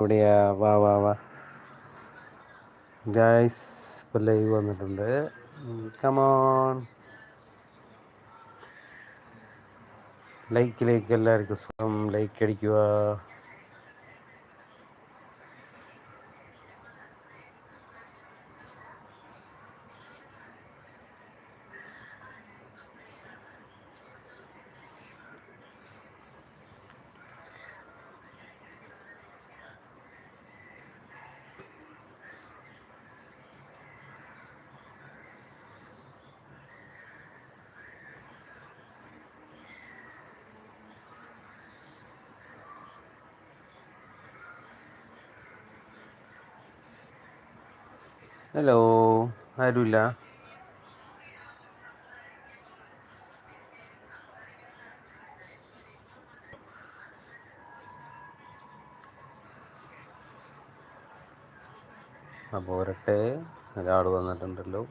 എവിടെയാ വാ വാ വാ. ഗായ്സ് ഇപ്പോൾ ലൈവ് വന്നിട്ടുണ്ട്. കമോൺ ലൈക്കിലേക്ക് എല്ലാവർക്കും സുഖം ലൈക്ക് അടിക്കുക. ഹലോ ആരുമില്ല? അപ്പോൾ വരട്ടെ. ഒരാൾ വന്നിട്ടുണ്ടല്ലോ.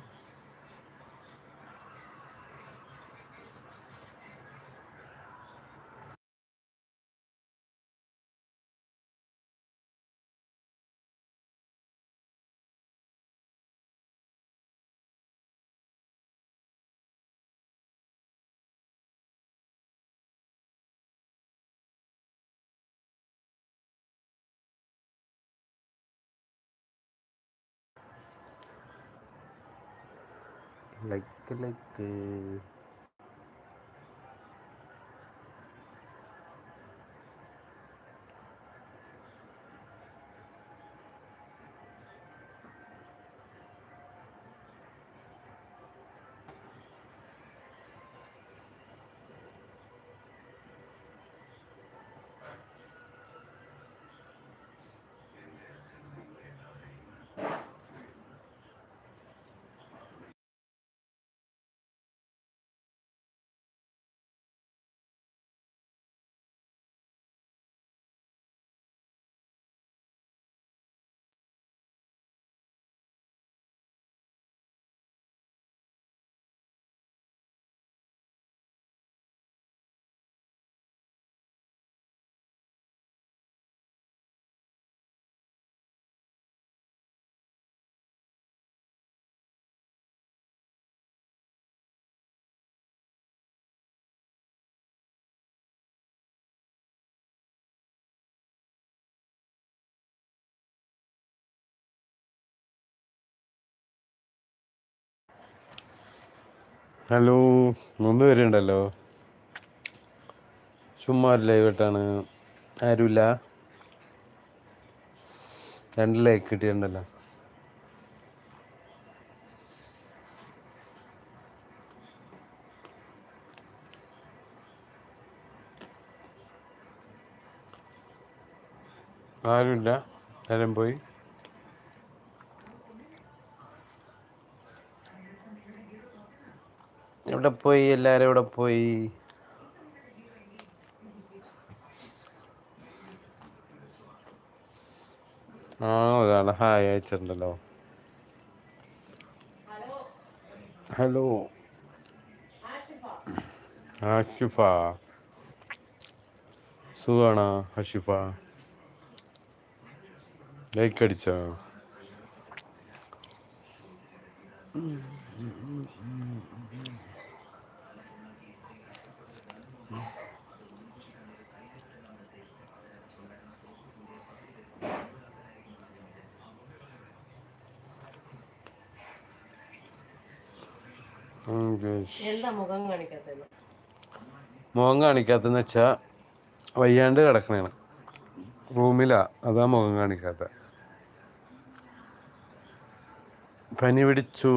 ലൈക്ക് ലൈക്ക് ഹലോ മൂന്ന് പേരുണ്ടല്ലോ ചുമ്മാ ഒരു ലൈവ് ഇട്ടാണ്. ആരുമില്ല? രണ്ട് ലൈക്ക് കിട്ടിയിട്ടുണ്ടല്ലോ. ആരുമില്ല? എല്ലാം പോയി? എവിടെ പോയി? എല്ലാരും എവിടെ പോയി? ആ ഒരാൾ ഹായ് അയച്ചിട്ടുണ്ടല്ലോ. ഹലോ. ആഷിഫ. സുഖാണോ ഹഷിഫ ലൈക്ക് അടിച്ചോ? മുഖം കാണിക്കാത്തത് മുഖം കാണിക്കാത്തെന്ന് വെച്ചാ വയ്യാണ്ട് കിടക്കണേണ്. റൂമിലാ അതാ മുഖം കാണിക്കാത്ത. പനി പിടിച്ചു.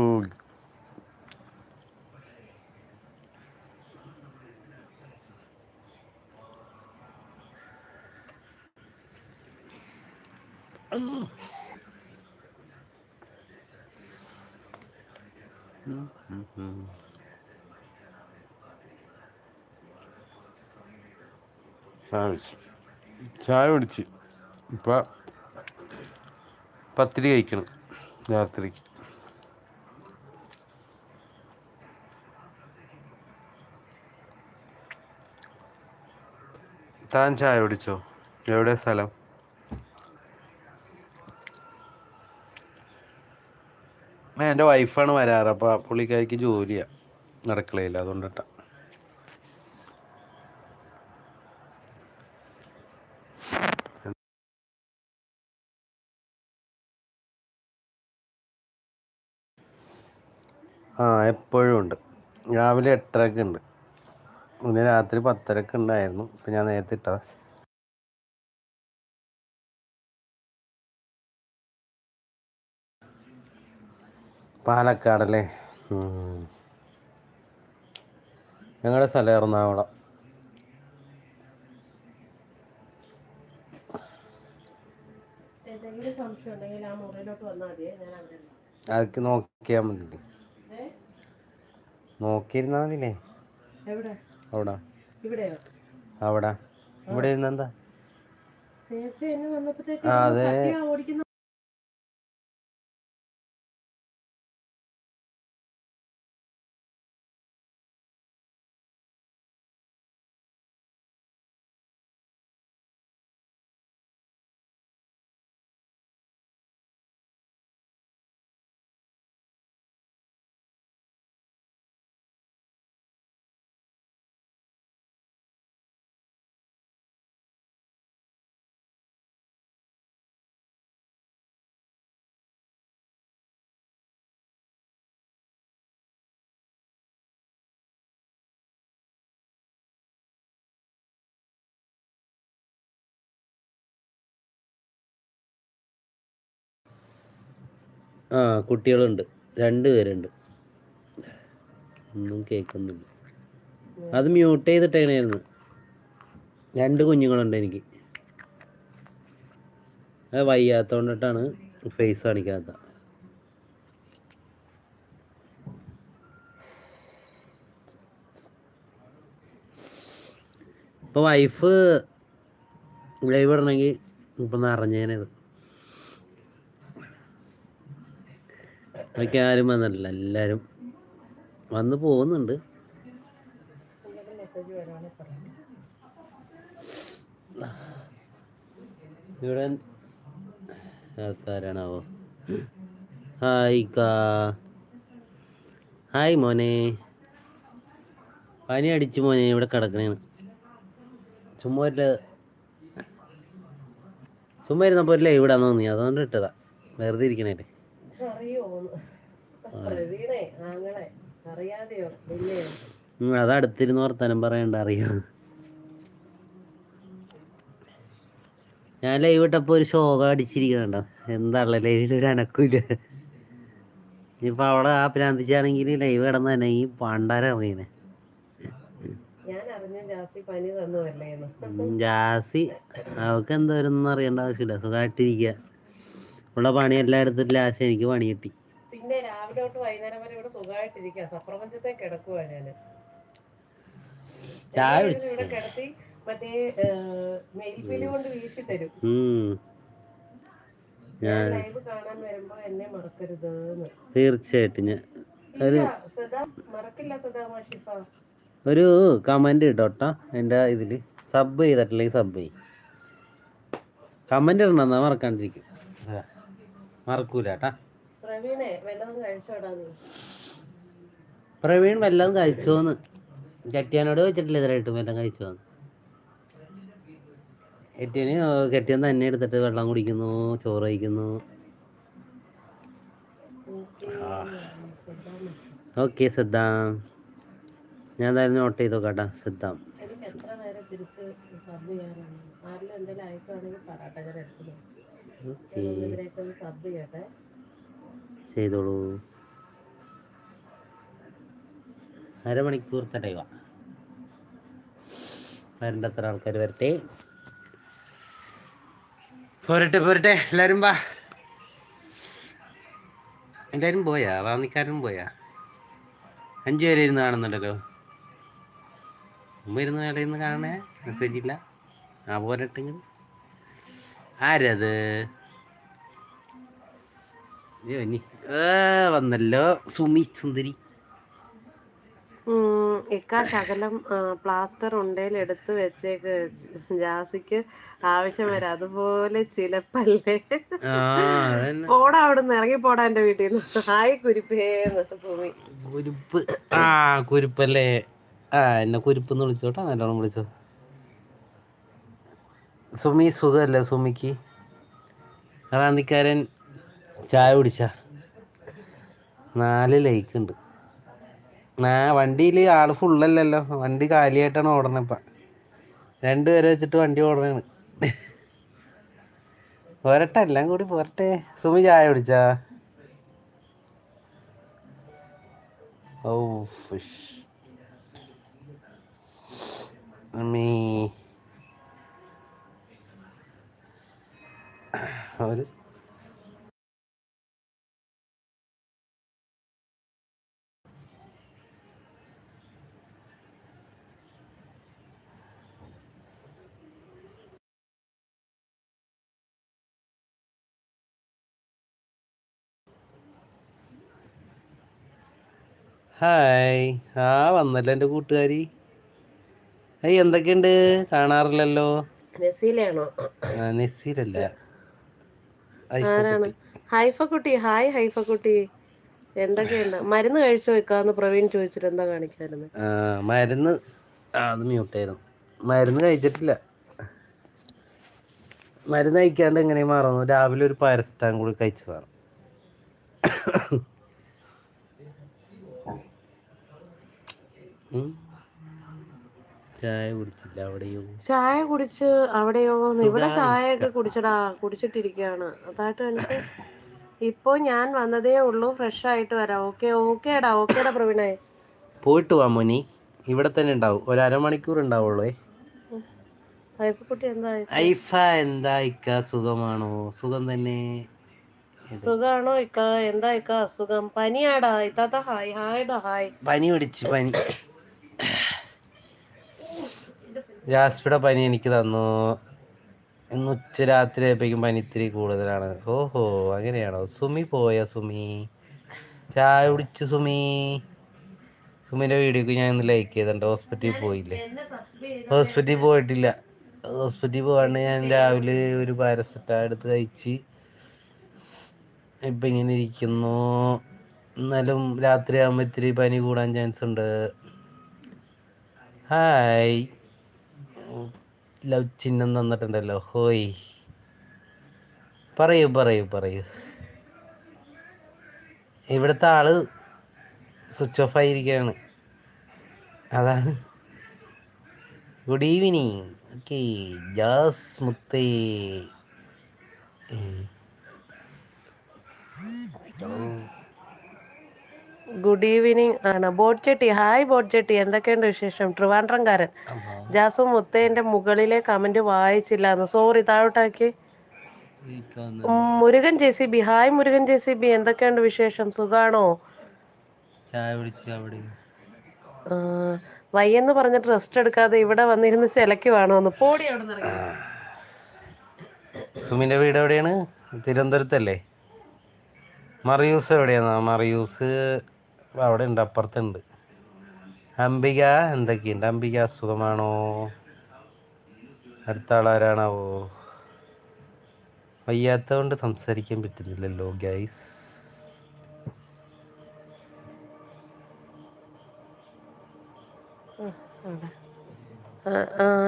ചായ കുടിച്ചു. കുടിച്ച്. ഇപ്പൊ പത്തിരി കഴിക്കണം രാത്രിക്ക് താൻ ചായ കുടിച്ചോ? എവിടെ സ്ഥലം? എന്റെ വൈഫാണ് വരാറ്. അപ്പോൾ പുള്ളിക്കാരിക്ക് ജോലിയാണ് നടക്കളയില്ല അതുകൊണ്ടിട്ട. ആ എപ്പോഴും ഉണ്ട്. രാവിലെ എട്ടരക്ക് ഉണ്ട്. പിന്നെ രാത്രി പത്തരക്ക് ഉണ്ടായിരുന്നു. ഇപ്പം ഞാൻ നേരത്തെ ഇട്ടതാ. പാലക്കാടല്ലേ. ഞങ്ങളുടെ സ്ഥലം എറണാകുളം. അതൊക്കെ നോക്കിയാ മതി. നോക്കിയിരുന്നാ മതില്ലേ അവിടെ. അവിടെ. ഇവിടെ ഇരുന്നെന്താ? അതെ. ആ കുട്ടികളുണ്ട്. രണ്ട് പേരുണ്ട്. ഒന്നും കേൾക്കുന്നില്ല. അത് മ്യൂട്ട് ചെയ്തിട്ടേനായിരുന്നു രണ്ട് കുഞ്ഞുങ്ങളുണ്ട് എനിക്ക്. അത് വയ്യാത്തോണ്ടിട്ടാണ് ഫേസ് കാണിക്കാത്ത ഇപ്പൊ വൈഫ് ലൈവ് ഇടണമെങ്കിൽ ഇപ്പൊ നിറഞ്ഞേനത് അതൊക്കെ ആരും വന്നിട്ടില്ല എല്ലാരും വന്ന് പോകുന്നുണ്ട്. ഇവിടെ ആൾക്കാരാണാവോ? ഹായ് കാ. ഹായ് മോനെ. പനി അടിച്ചു മോനെ ഇവിടെ കിടക്കണേണ് ചുമ്മാ ഒരു ചുമ്മാ ഇരുന്നപ്പോൾ ഒരു ലൈവ് തോന്നി അതുകൊണ്ട് ഇട്ടതാ. വെറുതെ ഇരിക്കണേല്ലേ അറിയോന്ന് പ്രവീണേ ആങ്ങളെ അറിയാതെയോ? ഇല്ലയോ? ഉം, അത് അടുത്തിരുന്ന് വർത്താനം പറയണ്ട അറിയാം? ഞാൻ ലൈവ് ഇട്ടപ്പോ ഒരു ശോകം അടിച്ചിരിക്കണുണ്ടോ എന്താണല്ലേ ലൈവിൽ ഒരു അനക്കില്ല ഇപ്പൊ അവിടെ ആ പ്രാന്തിച്ചാണെങ്കിൽ ലൈവ് കിടന്ന് തന്നെ ഈ പണ്ടാരം അറിയണേ ജാസി അവക്ക് എന്തോരുന്നറിയണ്ട അറിയേണ്ട ആവശ്യമില്ല. സുഖമായിട്ടിരിക്കുക ഉള്ള പണിയെല്ലാം എടുത്തിട്ട് ലാസ്റ്റ് എനിക്ക് പണി കിട്ടി. പിന്നെ രാവിലെ തൊട്ട് വൈകുന്നേരം വരെ ഇവിടെ സുഖമായിട്ടിരിക്കുക സപ്രപഞ്ചത്തെ കിടക്കുവാ ഞാൻ. ചായ. ഇവിടെ കിടത്തി മറ്റേ മെയിൽപീലി കൊണ്ട് വീശി തരും. ഞാൻ ലൈവ് കാണാൻ വരുമ്പോ എന്നെ മറക്കരുത് തീർച്ചയായിട്ടും ഞാൻ ഒരു സദാ മറക്കില്ല സദാ മാഷിപ്പ ഒരു കമന്റ് ഇട്ടോട്ടോ എന്റെ ഇതിൽ. സബ് ചെയ്തിട്ടില്ലെങ്കിൽ സബ് ചെയ്യും. കമന്റ് ഇടണം എന്നാ മറക്കാണ്ടിരിക്കും. മറക്കൂല കേട്ടാ. പ്രവീൺ വല്ലതും കഴിച്ചോന്ന്. കെട്ടിയാനോട് ചോദിച്ചിട്ടില്ല ഇതിലായിട്ട് വല്ലതും കഴിച്ചോന്ന്. കെട്ടിയന് കെട്ടിയൻ തന്നെ എടുത്തിട്ട് വെള്ളം കുടിക്കുന്നു ചോറ് കഴിക്കുന്നു. ഓക്കേ, സദാ ഓക്കെ സിദ്ധാം. ഞാൻ എന്തായാലും നോട്ട് ചെയ്തോ കേട്ടാ സിദ്ധാം. എത്ര നേരം തിരിച്ച് സബ് ചെയ്യാനാണ്? ആരെങ്കിലും എന്തെങ്കിലും അയക്കുവാണെങ്കിൽ പറയട്ടെ ചെയ്തോളൂ. അരമണിക്കൂർ തടയുക. വരണ്ട അത്ര ആൾക്കാർ വരട്ടെ. പോരട്ടെ പോരട്ടെ. എല്ലാരും വാ. എല്ലാരും പോയാ? വാന്നിക്കാരും പോയാ? അഞ്ചു പേര് ഇരുന്ന് കാണുന്നുണ്ടല്ലോ. ഉമ്മ ഇരുന്ന് ഇടയിൽ നിന്ന് കാണണേ? മെസ്സേജ് ഇല്ല. ആ പോരട്ടെങ്കിൽ. ആരത്? വന്നല്ലോ. സുമി സുന്ദരി. ഇക്ക ശകലം പ്ലാസ്റ്റർ ഉണ്ടേൽ എടുത്ത് വെച്ചേക്ക്. ജാസിക്ക് ആവശ്യം വരാം. അതുപോലെ ചിലപ്പല്ലേ? പോടാ അവിടുന്ന് ഇറങ്ങി പോടാ എന്റെ വീട്ടിൽ നിന്ന് ഹായ് കുരിപ്പേന്ന് സുമി. കുരുപ്പ്. ആ കുരിപ്പല്ലേ? ആ എന്നെ കുരുപ്പ് എന്ന് വിളിച്ചോട്ടാ. നല്ലോണം വിളിച്ചോ. സുമി സുഖല്ലേ സുമിക്ക്? റാന്തിക്കാരൻ ചായ കുടിച്ച. നാല് ലൈക്ക് ഉണ്ട്. ആ വണ്ടിയിൽ ആൾ ഫുള്ളല്ലല്ലോ വണ്ടി കാലിയായിട്ടാണ് ഓടണേ ഇപ്പം. രണ്ടുപേരെ വെച്ചിട്ട് വണ്ടി ഓടണ പോരട്ടെ എല്ലാം കൂടി പോരട്ടെ. സുമി ചായ കുടിച്ചാ? ഓ ഫിഷ് അമ്മീ ഒരു ഹായ്. ആ വന്നല്ലോ എന്റെ കൂട്ടുകാരി. ഏയ് എന്തൊക്കെയുണ്ട്? കാണാറില്ലല്ലോ? നസീലയാണോ? ആ, നസീരല്ല ആരാണ്? ഹൈഫ കുട്ടി ഹായ് ഹൈഫ കുട്ടി എന്തൊക്കെയുണ്ട്? മരുന്ന് കഴിച്ചു വെക്കാന്ന് പ്രവീൺ ചോദിച്ചിട്ട് എന്താ കാണിക്കായിരുന്നു? മരുന്ന് അത് മ്യൂട്ടായിരുന്നു മരുന്ന് കഴിച്ചിട്ടില്ല. മരുന്ന് കഴിക്കാണ്ട് എങ്ങനെ മാറുന്നു. രാവിലെ ഒരു പാരസെറ്റാം കൂടി കഴിച്ചതാണ്. ഉം. ചായ കുടിച്ചില്ല അവിടെയോ? ചായ കുടിച്ച് അവിടെയോ? ഇവിടെ ചായയൊക്കെ കുടിച്ചടാ കുടിച്ചിട്ടിരിക്കുകയാണ് അതായിട്ട് എനിക്ക് ഇപ്പോ ഞാൻ വന്നതേ ഉള്ളൂ ഫ്രഷ് ആയിട്ട് വരാം. ഓക്കെ ഓക്കേടാ ഓക്കേടാ പ്രവീണേ. പോയിട്ട് വാ മോനി. ഇവിടെ തന്നെ ഉണ്ടാവും. ഒരു അരമണിക്കൂർ ഉണ്ടാവുള്ളൂ ഐഫ എന്താ ഇക്ക? സുഖമാണോ? സുഖം തന്നെ? സുഖാണോ ഇക്ക? എന്താ ഇക്ക? അസുഖം പനിയാടാ. ഇത്താത്ത ഹായ് ഹായ്ടാ ഹായ്. പനി പിടിച്ച് പനി. ജാസ്പിയുടെ പനി എനിക്ക് തന്നു. ഇന്ന് ഉച്ച രാത്രി ആയപ്പോഴേക്കും പനി ഇത്തിരി കൂടുതലാണ്. ഓഹോ അങ്ങനെയാണോ? സുമി പോയ സുമി? ചായ കുടിച്ചു സുമി. സുമിന്റെ വീഡിയോക്ക് ഞാൻ ഇന്ന് ലൈക്ക് ചെയ്തിട്ടുണ്ട്. ഹോസ്പിറ്റലിൽ പോയില്ലേ? ഹോസ്പിറ്റലിൽ പോയിട്ടില്ല. ഹോസ്പിറ്റലിൽ പോകാണ്ട് ഞാൻ രാവിലെ ഒരു പാരസെറ്റാ എടുത്ത് കഴിച്ച് ഇപ്പം ഇങ്ങനെ ഇരിക്കുന്നു. എന്നാലും രാത്രി ആകുമ്പോൾ ഇത്തിരി പനി കൂടാൻ ചാൻസ് ഉണ്ട്. ഹായ് ലവ് ചിഹ്നം തന്നിട്ടുണ്ടല്ലോ. ഹോയ്. പറയൂ പറയൂ പറയൂ. ഇവിടുത്തെ ആൾ സ്വിച്ച് ഓഫ് ആയിരിക്കുകയാണ്. അതാണ്. ഗുഡ് ഈവനിങ് ഓക്കെ ജാസ് മുത്തേ. ഗുഡ് ഈവനിങ് ആണ്? ബോട്ട് ചെട്ടി ഹായ് ബോട്ട് ചെട്ടി എന്തൊക്കെയുണ്ട് വിശേഷം? ട്രിവാൻഡ്രംകാരൻ. ജാസു മുത്തേന്റെ മുകളിലെ കമന്റ് വായിച്ചില്ല sorry താഴോട്ടാക്കി. Murugan J C B. Hi Murugan J C B. എന്തൊക്കെയുണ്ട് വിശേഷം? സുഖാണോ? വയ്യെന്ന് പറഞ്ഞിട്ട് റെസ്റ്റ് എടുക്കാതെ ഇവിടെ വന്നിരുന്ന് ചെലക്കുവാണോ ഒന്ന് പോടി സുമിന്റെ വീട് എവിടെയാണ്? തിരുവനന്തപുരത്തല്ലേ? മറിയൂസ് എവിടെയാണ് മറിയൂസ് അവിടെ ഉണ്ട് അപ്പുറത്തുണ്ട്. അംബിക എന്തൊക്കെയുണ്ട്? അംബിക സുഖമാണോ അടുത്ത ആളാരാണാവോ വയ്യാത്ത കൊണ്ട് സംസാരിക്കാൻ പറ്റുന്നില്ലല്ലോ guys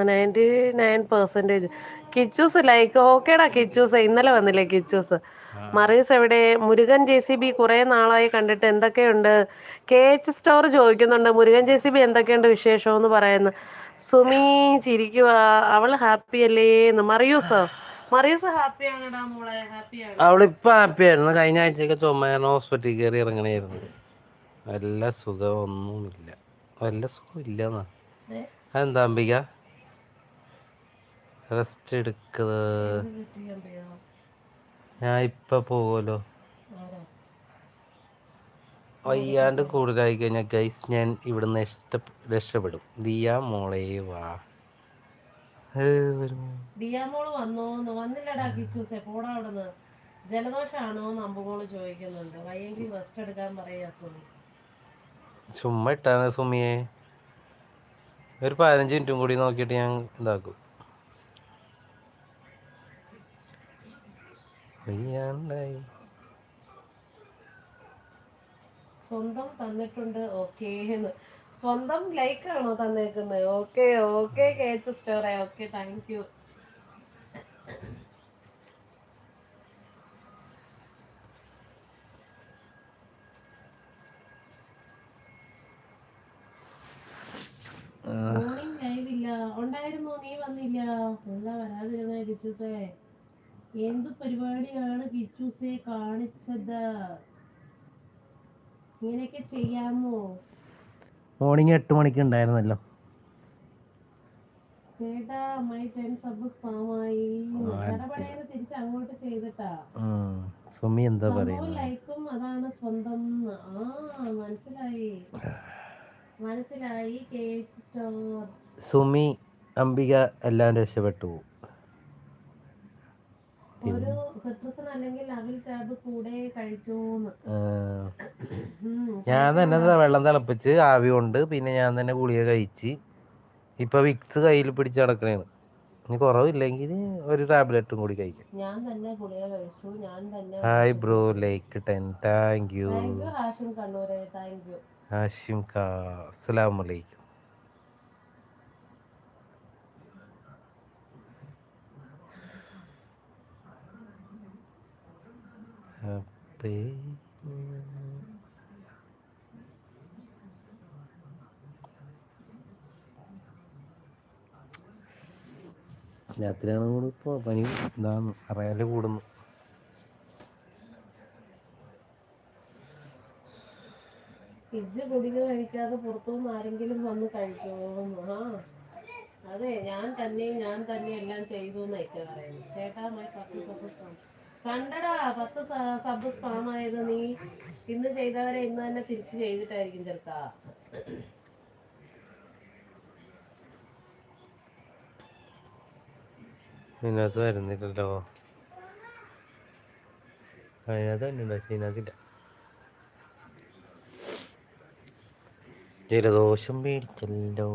ninety nine percentage Kichus like ഓക്കേടാ കിച്ചൂസ് ഇന്നലെ വന്നില്ലേ കിച്ചൂസ് മറീസ് എവിടെ? മുരുകൻ ജെ സി ബി കുറെ നാളായി കണ്ടിട്ട് എന്തൊക്കെയുണ്ട്? കെ എച്ച് സ്റ്റോർ ചോദിക്കുന്നുണ്ട് മുരുകൻ ജെ സി ബി എന്തൊക്കെയുണ്ട് വിശേഷം എന്ന് പറയുന്നു. സുമി ചിരിക്കുക അവൾ ഹാപ്പി അല്ലേ എന്ന്. മറിയൂസോ? മറിയൂസ് ഹാപ്പി മോളെ. ഹാപ്പിയാണ് അവളിപ്പോൾ ഹാപ്പിയായിരുന്നു കഴിഞ്ഞ ആഴ്ചയൊക്കെ ചുമയാണ് ഹോസ്പിറ്റലിൽ കയറി ഇറങ്ങണായിരുന്നു. വല്ല സുഖമൊന്നുമില്ല. വല്ല സുഖം ഇല്ലെന്നാ അതെന്താ അംബിക? റെസ്റ്റ് എടുക്കുന്നത് ഞാൻ ഇപ്പൊ പോകുമല്ലോ വയ്യാണ്ട് കൂടുതലായി കഴിഞ്ഞാൽ ഗൈസ് ഞാൻ ഇവിടുന്ന് ഇഷ്ട രക്ഷപ്പെടും. ദിയ മോളെ വാ? ദിയാമോൾ വന്നോന്ന് വന്നില്ലടാ കിച്ചൂസെ പോടാ അവിടുന്ന്. ജലദോഷാണോ ചോദിക്കുന്നുണ്ട്. വയ്യെങ്കിൽ റെസ്റ്റ് എടുക്കാൻ പറയാ സുമി. ചുമ്മാ ഇട്ടാണ് സുമിയെ. ഒരു പതിനഞ്ച് മിനിറ്റും കൂടി നോക്കിയിട്ട് ഞാൻ ഇതാക്കും. സ്വന്തം തന്നിട്ടുണ്ട് ഓക്കേ സ്വന്തം ലൈക്ക് ആണോ തന്നേക്കുന്നത്? ഓക്കെ ഓക്കെ കേച്ച് സ്റ്റോറെ ഓക്കെ താങ്ക് യു ആ, മോർണിംഗ് ലൈവ് ഇല്ല ഉണ്ടായിരുന്നു നീ വന്നില്ല എന്താ കിച്ചൂസേ എന്ത് പരിപാടിയാണ് കിച്ചൂസെ കാണിച്ചത്? ഇങ്ങനെയൊക്കെ ചെയ്യാമോ? മോർണിംഗ് എട്ട് മണിക്ക് ഉണ്ടായിരുന്നല്ലോ. ചേട്ടാ മൈ ടെൻ സബ് സ്പാമായി ഇടപെടേന്ന് തിരിച്ച് അങ്ങോട്ട് ചെയ്തിട്ടാ. സുമി എന്താ പറയുന്നത് ലൈക്കും അതാണ് സ്വന്തം ആ മനസ്സിലായി. മനസ്സിലായി കേക്ക് സ്റ്റോർ സുമി അംബിക എല്ലാം രക്ഷപ്പെട്ടു ഒരു സിട്രസൺ അല്ലെങ്കിൽ അവിൽ ടാബ് കൂടെ കഴിക്കൂന്ന് ആ, ഉം. ഞാൻ തന്നെ വെള്ളം തിളപ്പിച്ച് ആവി കൊണ്ട് പിന്നെ ഞാൻ തന്നെ ഗുളിക കഴിച്ച് ഇപ്പൊ വിക്സ് കയ്യിൽ പിടിച്ച് നടക്കണേണ്. ഇനി കുറവില്ലെങ്കിൽ ഒരു ടാബ്ലറ്റും കൂടി കഴിക്കാം. ഞാൻ തന്നെ ഗുളിക കഴിച്ചു. ഞാൻ തന്നെ hi bro like ten thank you Hashim കണ്ണൂരെ thank happy രാത്രിയാണ് കൂടെ ഇപ്പോൾ പനി ഇതാണ് അറിയാൽ കൂടുന്നു. ഇജ്ജ് ഗുളിക കഴിക്കാതെ പുറത്തുനിന്ന് ആരെങ്കിലും വന്ന് കഴിക്കുമോ അതെ ഞാൻ തന്നെ ഞാൻ തന്നെ എല്ലാം ചെയ്തു എന്നൊക്കെ പറയുന്നു. ചേട്ടാ മൈ പത്ത് കണ്ടടാ പത്ത് സബ് സ്പാം ആയത് നീ. ഇന്ന് ചെയ്തവരെ ഇന്ന് തന്നെ തിരിച്ചു ചെയ്തിട്ടായിരിക്കും ചെറുക്കാ. ഇതിനകത്ത് വരുന്നില്ലല്ലോ. അതിനകത്ത് തന്നെ ഉണ്ട് പക്ഷെ ഇതിനകത്തില്ല. ജലദോഷം പേടിച്ചല്ലോ.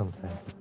നിർത്തിയാലേ ആ, വയ്യല്ലോ വലിയ സംസാരം